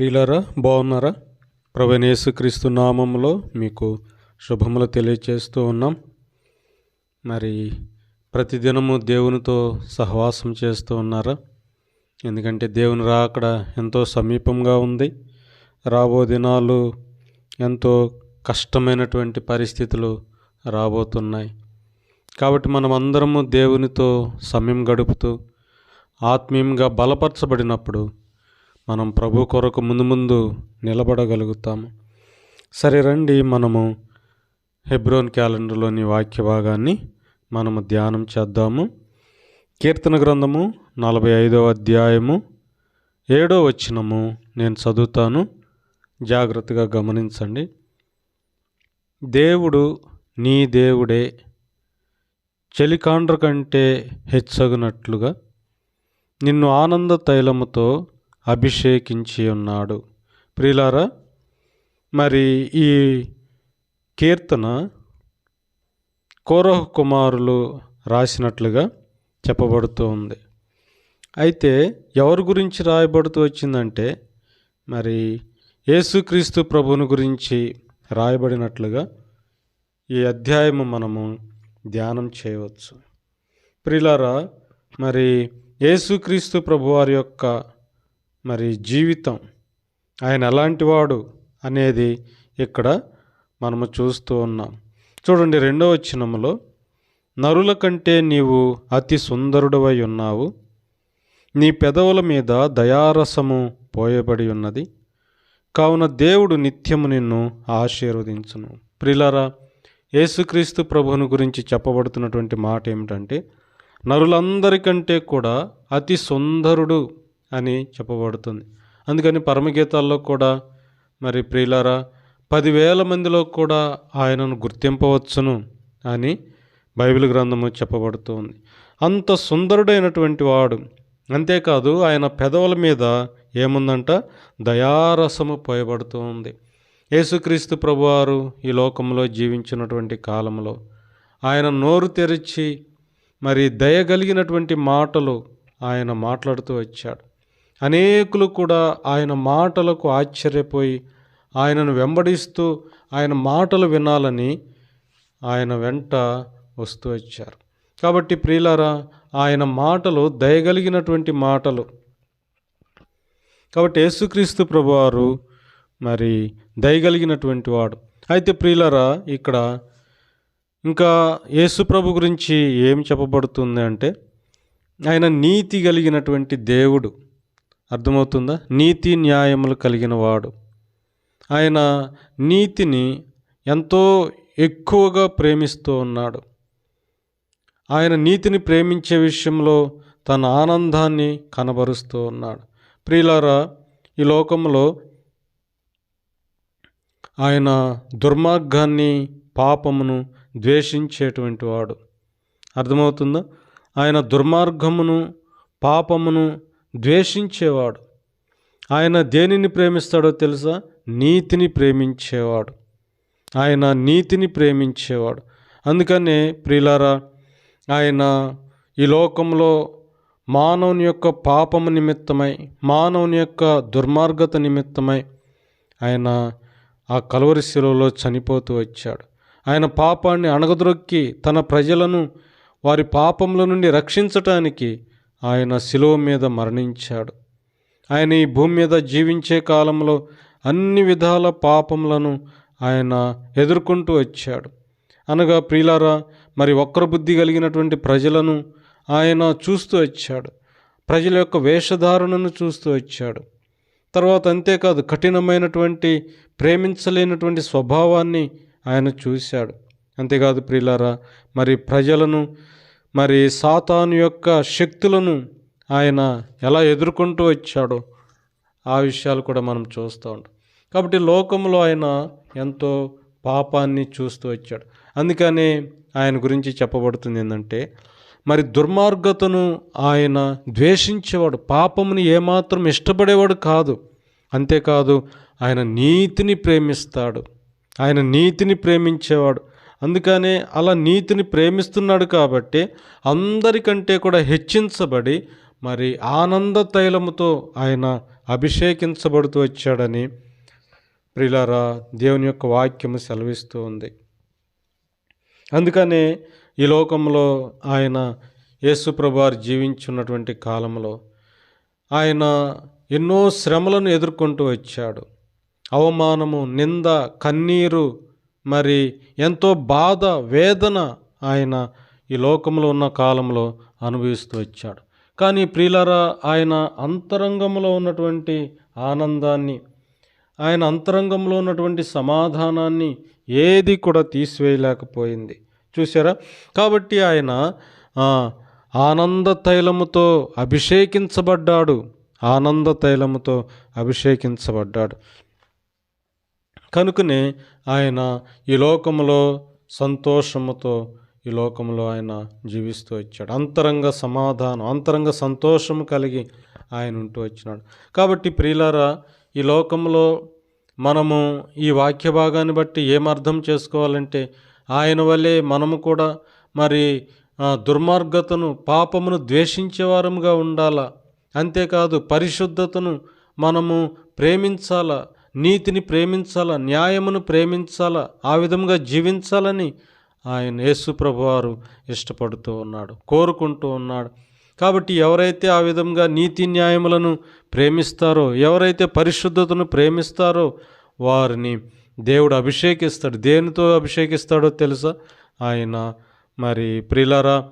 ప్రియులరా బాగున్నారా? క్రీస్తు నామంలో మీకు శుభములు తెలియచేస్తూ ఉన్నాం. మరి ప్రతిదినము దేవునితో సహవాసం చేస్తూ ఉన్నారా? ఎందుకంటే దేవుని రాకడ ఎంతో సమీపంగా ఉంది. రాబో దినాలు ఎంతో కష్టమైనటువంటి పరిస్థితులు రాబోతున్నాయి. కాబట్టి మనం అందరము దేవునితో సమయం గడుపుతూ ఆత్మీయంగా బలపరచబడినప్పుడు మనం ప్రభు కొరకు ముందు ముందు నిలబడగలుగుతాము. సరే రండి మనము హెబ్రోన్ క్యాలెండర్లోని వాక్య భాగాన్ని మనము ధ్యానం చేద్దాము. కీర్తన గ్రంథము నలభై ఐదవ అధ్యాయము ఏడో వచ్చినము నేను చదువుతాను. జాగ్రత్తగా గమనించండి. దేవుడు నీ దేవుడే చలికాండ్ర కంటే హెచ్చగినట్లుగా. నిన్ను ఆనంద తైలముతో అభిషేకించి ఉన్నాడు. ప్రియులారా మరి ఈ కీర్తన కోరహ కుమారులు రాసినట్లుగా చెప్పబడుతూ ఉంది. అయితే ఎవరి గురించి రాయబడుతూ వచ్చిందంటే మరి యేసుక్రీస్తు ప్రభుని గురించి రాయబడినట్లుగా ఈ అధ్యాయము మనము ధ్యానం చేయవచ్చు. ప్రిలారా మరి యేసుక్రీస్తు ప్రభువారి యొక్క మరి జీవితం. ఆయన ఎలాంటివాడు అనేది ఇక్కడ మనము చూస్తూ ఉన్నాం. చూడండి రెండవ చిన్నములో నరుల కంటే నీవు అతి సుందరుడవై ఉన్నావు. నీ పెదవుల మీద దయారసము పోయబడి ఉన్నది. కావున దేవుడు నిత్యము నిన్ను ఆశీర్వదించును. ప్రిలరా యేసుక్రీస్తు ప్రభుని గురించి చెప్పబడుతున్నటువంటి మాట ఏమిటంటే నరులందరికంటే కూడా అతి సుందరుడు అని చెప్పబడుతుంది. అందుకని పరమగీతాల్లో కూడా మరి ప్రియులారా పదివేల మందిలో కూడా ఆయనను గుర్తింపవచ్చును అని బైబిల్ గ్రంథము చెప్పబడుతుంది. అంత సుందరుడైనటువంటి వాడు. అంతేకాదు ఆయన పెదవుల మీద ఏముందంట? దయారసము పోయబడుతుంది. యేసుక్రీస్తు ప్రభువారు ఈ లోకంలో జీవించినటువంటి కాలంలో ఆయన నోరు తెరిచి మరి దయగలిగినటువంటి మాటలు ఆయన మాట్లాడుతూ వచ్చాడు. అనేకులు కూడా ఆయన మాటలకు ఆశ్చర్యపోయి ఆయనను వెంబడిస్తూ ఆయన మాటలు వినాలని ఆయన వెంట వస్తూ వచ్చారు. కాబట్టి ప్రియులారా ఆయన మాటలు దయగలిగినటువంటి మాటలు. కాబట్టి యేసుక్రీస్తు ప్రభువారు మరి దయగలిగినటువంటి వాడు. అయితే ప్రియులరా ఇక్కడ ఇంకా యేసు ప్రభు గురించి ఏం చెప్పబడుతుంది అంటే ఆయన నీతి కలిగినటువంటి దేవుడు. అర్థమవుతుందా? నీతి న్యాయములు కలిగిన వాడు ఆయన నీతిని ఎంతో ఎక్కువగా ప్రేమిస్తూ ఉన్నాడు. ఆయన నీతిని ప్రేమించే విషయంలో తన ఆనందాన్ని కనబరుస్తూ ఉన్నాడు. ప్రియులారా ఈ లోకంలో ఆయన దుర్మార్గాన్ని పాపమును ద్వేషించేటువంటి వాడు. అర్థమవుతుందా? ఆయన దుర్మార్గమును పాపమును ద్వేషించేవాడు. ఆయన దేనిని ప్రేమిస్తాడో తెలుసా? నీతిని ప్రేమించేవాడు. ఆయన నీతిని ప్రేమించేవాడు. అందుకనే ప్రిలారా ఆయన ఈ లోకంలో మానవుని యొక్క పాపము నిమిత్తమై మానవుని యొక్క దుర్మార్గత నిమిత్తమై ఆయన ఆ కలవరి శిలువలో చనిపోతూ వచ్చాడు. ఆయన పాపాన్ని అణగద్రొక్కి తన ప్రజలను వారి పాపముల నుండి రక్షించటానికి ఆయన శిలువ మీద మరణించాడు. ఆయన ఈ భూమి మీద జీవించే కాలంలో అన్ని విధాల పాపములను ఆయన ఎదుర్కొంటూ వచ్చాడు. అనగా ప్రియులారా మరి వక్ర బుద్ధి కలిగినటువంటి ప్రజలను ఆయన చూస్తూ వచ్చాడు. ప్రజల యొక్క వేషధారణను చూస్తూ వచ్చాడు. తర్వాత అంతేకాదు కఠినమైనటువంటి ప్రేమించలేనటువంటి స్వభావాన్ని ఆయన చూశాడు. అంతేకాదు ప్రియులారా మరి ప్రజలను మరి సాతాను యొక్క శక్తులను ఆయన ఎలా ఎదుర్కొంటూ వచ్చాడో ఆ విషయాలు కూడా మనం చూస్తూ ఉంటాం. కాబట్టి లోకంలో ఆయన ఎంతో పాపాన్ని చూస్తూ వచ్చాడు. అందుకనే ఆయన గురించి చెప్పబడుతుంది ఏంటంటే మరి దుర్మార్గతను ఆయన ద్వేషించేవాడు పాపముని ఏమాత్రం ఇష్టపడేవాడు కాదు. అంతేకాదు ఆయన నీతిని ప్రేమిస్తాడు. ఆయన నీతిని ప్రేమించేవాడు. అందుకనే అలా నీతిని ప్రేమిస్తున్నాడు కాబట్టి అందరికంటే కూడా హెచ్చించబడి మరి ఆనంద తైలముతో ఆయన అభిషేకించబడుతూ వచ్చాడని ప్రిలారా దేవుని యొక్క వాక్యము సెలవిస్తూ ఉంది. అందుకనే ఈ లోకంలో ఆయన యేసుప్రభారు జీవించున్నటువంటి కాలంలో ఆయన ఎన్నో శ్రమలను ఎదుర్కొంటూ వచ్చాడు. అవమానము నింద కన్నీరు మరి ఎంతో బాధ వేదన ఆయన ఈ లోకంలో ఉన్న కాలంలో అనుభవిస్తూ వచ్చాడు. కానీ ప్రియులరా ఆయన అంతరంగంలో ఉన్నటువంటి ఆనందాన్ని ఆయన అంతరంగంలో ఉన్నటువంటి సమాధానాన్ని ఏది కూడా తీసివేయలేకపోయింది. చూసారా కాబట్టి ఆయన ఆనంద తైలముతో అభిషేకించబడ్డాడు. ఆనంద తైలముతో అభిషేకించబడ్డాడు. కనుకనే ఆయన ఈ లోకములో సంతోషముతో ఈ లోకంలో ఆయన జీవిస్తూ వచ్చాడు. అంతరంగ సమాధానం అంతరంగ సంతోషము కలిగి ఆయన ఉంటూ వచ్చినాడు. కాబట్టి ప్రియులారా ఈ లోకంలో మనము ఈ వాక్య భాగాన్ని బట్టి ఏమర్థం చేసుకోవాలంటే ఆయన వల్లే మనము కూడా మరి దుర్మార్గతను పాపమును ద్వేషించేవారముగా ఉండాలా? అంతేకాదు పరిశుద్ధతను మనము ప్రేమించాలా? నీతిని ప్రేమించాలా న్యాయమును ప్రేమించాలా ఆ విధంగా జీవించాలని ఆయన యేసుప్రభు ప్రభువారు ఇష్టపడుతూ ఉన్నాడు కోరుకుంటూ ఉన్నాడు. కాబట్టి ఎవరైతే ఆ విధంగా నీతి న్యాయములను ప్రేమిస్తారో ఎవరైతే పరిశుద్ధతను ప్రేమిస్తారో వారిని దేవుడు అభిషేకిస్తాడు. దేనితో అభిషేకిస్తాడో తెలుసా? ఆయన మరి ప్రిలరా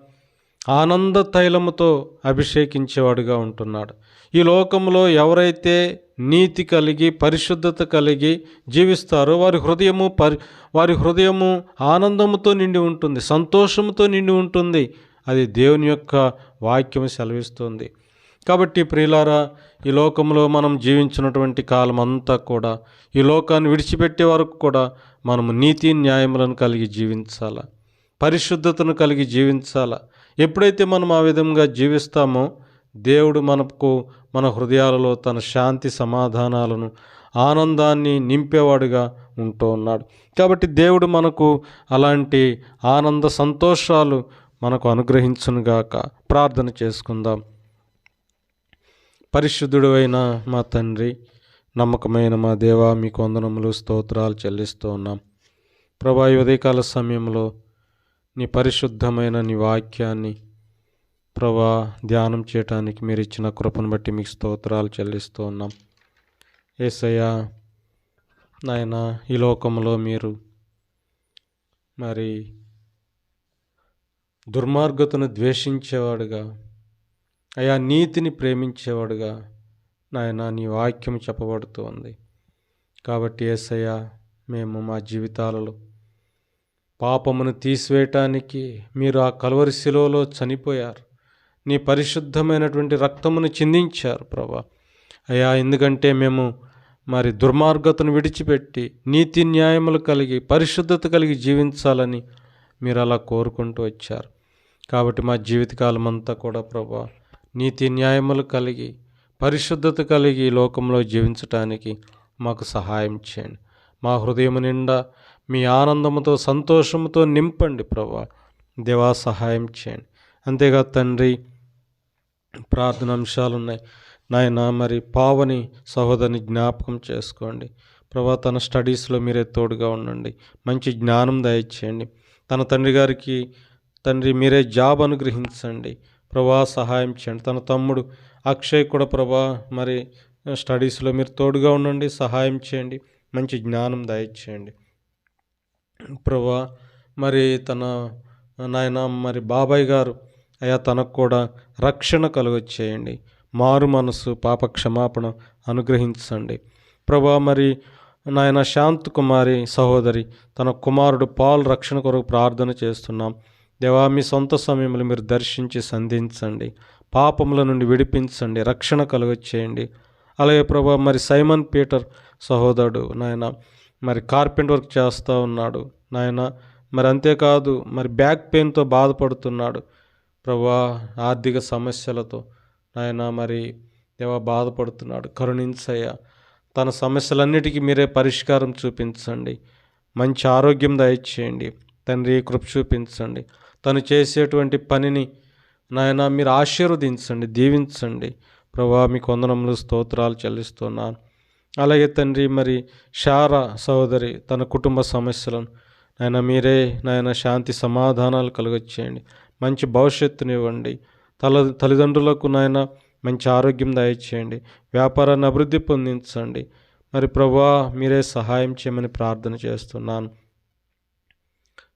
ఆనంద తైలముతో అభిషేకించేవాడుగా ఉంటున్నాడు. ఈ లోకంలో ఎవరైతే నీతి కలిగి పరిశుద్ధత కలిగి జీవిస్తారో వారి హృదయము పరి వారి హృదయము ఆనందముతో నిండి ఉంటుంది సంతోషముతో నిండి ఉంటుంది. అది దేవుని యొక్క వాక్యం సెలవిస్తుంది. కాబట్టి ప్రియులారా ఈ లోకంలో మనం జీవించినటువంటి కాలం అంతా కూడా ఈ లోకాన్ని విడిచిపెట్టే వరకు కూడా మనము నీతి న్యాయములను కలిగి జీవించాలా? పరిశుద్ధతను కలిగి జీవించాలా? ఎప్పుడైతే మనం ఆ విధంగా జీవిస్తామో దేవుడు మనకు మన హృదయాలలో తన శాంతి సమాధానాలను ఆనందాన్ని నింపేవాడుగా ఉంటూ ఉన్నాడు. కాబట్టి దేవుడు మనకు అలాంటి ఆనంద సంతోషాలు మనకు అనుగ్రహించునుగాక. ప్రార్థన చేసుకుందాం. పరిశుద్ధుడు అయిన మా తండ్రి నమ్మకమైన మా దేవ మీకు వందనములు స్తోత్రాలు చెల్లిస్తూ ఉన్నాం. ప్రభా ఉదయకాల సమయంలో నీ పరిశుద్ధమైన నీ వాక్యాన్ని ప్రభా ధ్యానం చేయటానికి మీరు ఇచ్చిన కృపను బట్టి మీకు స్తోత్రాలు చెల్లిస్తూ ఉన్నాం. ఏసయ్యా నాయన ఈ లోకంలో మీరు మరి దుర్మార్గతను ద్వేషించేవాడుగా అయా నీతిని ప్రేమించేవాడుగా నాయన నీ వాక్యం చెప్పబడుతూ ఉంది. కాబట్టి ఏసయ్య మేము మా జీవితాలలో పాపమును తీసివేయటానికి మీరు ఆ కలవరి శిలువలో చనిపోయారు. నీ పరిశుద్ధమైనటువంటి రక్తమును చిందించారు ప్రభా. అయ్యా ఎందుకంటే మేము మరి దుర్మార్గతను విడిచిపెట్టి నీతి న్యాయములు కలిగి పరిశుద్ధత కలిగి జీవించాలని మీరు అలా కోరుకుంటూ వచ్చారు. కాబట్టి మా జీవితకాలం అంతా కూడా ప్రభా నీతి న్యాయములు కలిగి పరిశుద్ధత కలిగి లోకంలో జీవించటానికి మాకు సహాయం చేయండి. మా హృదయం నిండా మీ ఆనందముతో సంతోషముతో నింపండి ప్రభా. దేవా సహాయం చేయండి. అంతేగా తండ్రి ప్రార్థన అంశాలు ఉన్నాయి. నాయన మరి పావని సహోదరిని జ్ఞాపకం చేసుకోండి. ప్రభా తన స్టడీస్లో మీరే తోడుగా ఉండండి. మంచి జ్ఞానం దయచేయండి. తన తండ్రి గారికి తండ్రి మీరే జాబ్ అనుగ్రహించండి. ప్రభా సహాయం చేయండి. తన తమ్ముడు అక్షయ్ కూడా ప్రభా మరి స్టడీస్లో మీరు తోడుగా ఉండండి సహాయం చేయండి. మంచి జ్ఞానం దయచేయండి. ప్రభా మరి తన నాయన మరి బాబాయ్ గారు అయా తనకు కూడా రక్షణ కలుగొచ్చేయండి మారు మనసు పాప క్షమాపణ అనుగ్రహించండి. ప్రభా మరి నాయన శాంత్ కుమారి సహోదరి తన కుమారుడు పాల్ రక్షణ కొరకు ప్రార్థన చేస్తున్నాం. దేవా మీ సొంత సమయంలో మీరు దర్శించి సంధించండి. పాపముల నుండి విడిపించండి రక్షణ కలుగొచ్చేయండి అలాగే ప్రభా మరి సైమన్ పీటర్ సహోదరుడు నాయన మరి కార్పెంట్ వర్క్ చేస్తూ ఉన్నాడు. నాయన మరి అంతేకాదు మరి బ్యాక్ పెయిన్తో బాధపడుతున్నాడు. ప్రభా ఆర్థిక సమస్యలతో. నాయన మరి దేవా బాధపడుతున్నాడు. కరుణించయ్యా తన సమస్యలన్నిటికీ మీరే పరిష్కారం చూపించండి. మంచి ఆరోగ్యం దయచేయండి. తండ్రి కృప చూపించండి. తను చేసేటువంటి పనిని నాయన మీరు ఆశీర్వదించండి దీవించండి. ప్రభా మీకు వందనములు స్తోత్రాలు చెల్లిస్తున్నాను. అలాగే తండ్రి మరి షారా సహోదరి తన కుటుంబ సమస్యలను నాయన మీరే నాయన శాంతి సమాధానాలు కలుగొచ్చేయండి మంచి భవిష్యత్తునివ్వండి తల తల్లిదండ్రులకు నాయన మంచి ఆరోగ్యం దయచేయండి. వ్యాపారాన్ని అభివృద్ధి పొందించండి. మరి ప్రభా మీరే సహాయం చేయమని ప్రార్థన చేస్తున్నాను.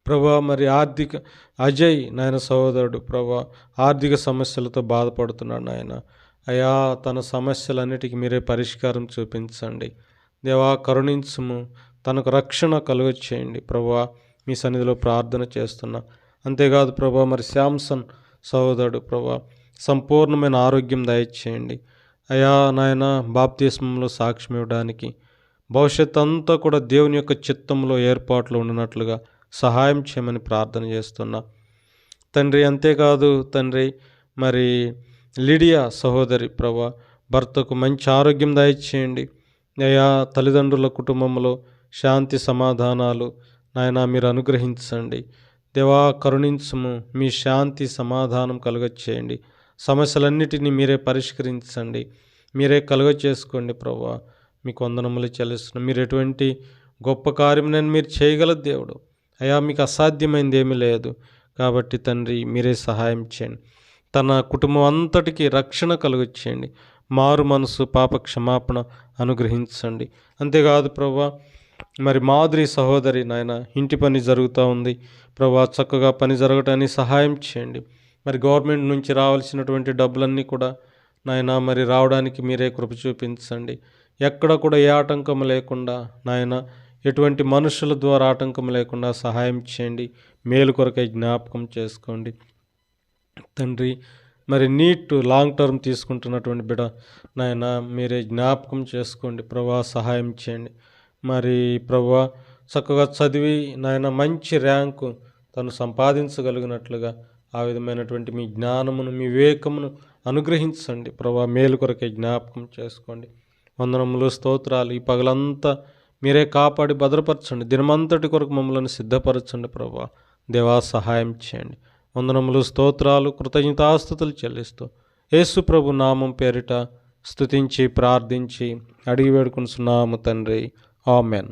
ప్రభా మరి ఆర్థిక అజయ్ నాయన సహోదరుడు ప్రభా ఆర్థిక సమస్యలతో బాధపడుతున్నాడు నాయన. అయా తన సమస్యలన్నిటికీ మీరే పరిష్కారం చూపించండి. దేవా కరుణించుము తనకు రక్షణ కలుగచేయండి. ప్రభా మీ సన్నిధిలో ప్రార్థన చేస్తున్నా. అంతేకాదు ప్రభా మరి శాంసన్ సహోదరుడు ప్రభా సంపూర్ణమైన ఆరోగ్యం దయచేయండి. అయా నాయన బాప్తిస్మంలో సాక్ష్యం ఇవ్వడానికి భవిష్యత్ అంతా కూడా దేవుని యొక్క చిత్తంలో ఏర్పాట్లు ఉండినట్లుగా సహాయం చేయమని ప్రార్థన చేస్తున్నా. తండ్రి అంతేకాదు తండ్రి మరి లిడియా సహోదరి ప్రభా భర్తకు మంచి ఆరోగ్యం దయచేయండి. అయా తల్లిదండ్రుల కుటుంబంలో శాంతి సమాధానాలు నాయన మీరు అనుగ్రహించండి. దేవా కరుణించము మీ శాంతి సమాధానం కలుగచేయండి. సమస్యలన్నిటినీ మీరే పరిష్కరించండి. మీరే కలుగ చేసుకోండి ప్రభా. మీకు వందనములు చెల్లిస్తున్నాం. మీరు ఎటువంటి గొప్ప కార్యం నేను మీరు చేయగల దేవుడు. అయా మీకు అసాధ్యమైంది ఏమీ లేదు. కాబట్టి తండ్రి మీరే సహాయం చేయండి. తన కుటుంబం అంతటికీ రక్షణ కలుగచ్చేయండి మారు మనసు పాప క్షమాపణ అనుగ్రహించండి. అంతేకాదు ప్రభా మరి మాధురి సహోదరి నాయన ఇంటి పని జరుగుతూ ఉంది. ప్రభా చక్కగా పని జరగటానికి సహాయం చేయండి. మరి గవర్నమెంట్ నుంచి రావాల్సినటువంటి డబ్బులన్నీ కూడా నాయన మరి రావడానికి మీరే కృప చూపించండి. ఎక్కడ కూడా ఏ ఆటంకం లేకుండా నాయన ఎటువంటి మనుషుల ద్వారా ఆటంకం లేకుండా సహాయం చేయండి. మేలు కొరకై జ్ఞాపకం చేసుకోండి. తండ్రి మరి నీట్ లాంగ్ టర్మ్ తీసుకుంటున్నటువంటి బిడ నాయన మీరే జ్ఞాపకం చేసుకోండి ప్రభా సహాయం చేయండి. మరి ప్రభా చక్కగా చదివి నాయన మంచి ర్యాంకు తను సంపాదించగలిగినట్లుగా ఆ విధమైనటువంటి మీ జ్ఞానమును మీ వివేకమును అనుగ్రహించండి. ప్రభా మేలు కొరకే జ్ఞాపకం చేసుకోండి. వందనములు స్తోత్రాలు ఈ పగలంతా మీరే కాపాడి భద్రపరచండి. దినమంతటి కొరకు మమ్మల్ని సిద్ధపరచండి ప్రభా. దేవా సహాయం చేయండి. వందనములు స్తోత్రాలు కృతజ్ఞతాస్థుతులు చెల్లిస్తూ యేసుప్రభు నామం పేరిట స్తుతించి ప్రార్థించి అడిగి వేడుకుంటున్నాము తండ్రి. ఆమెన్.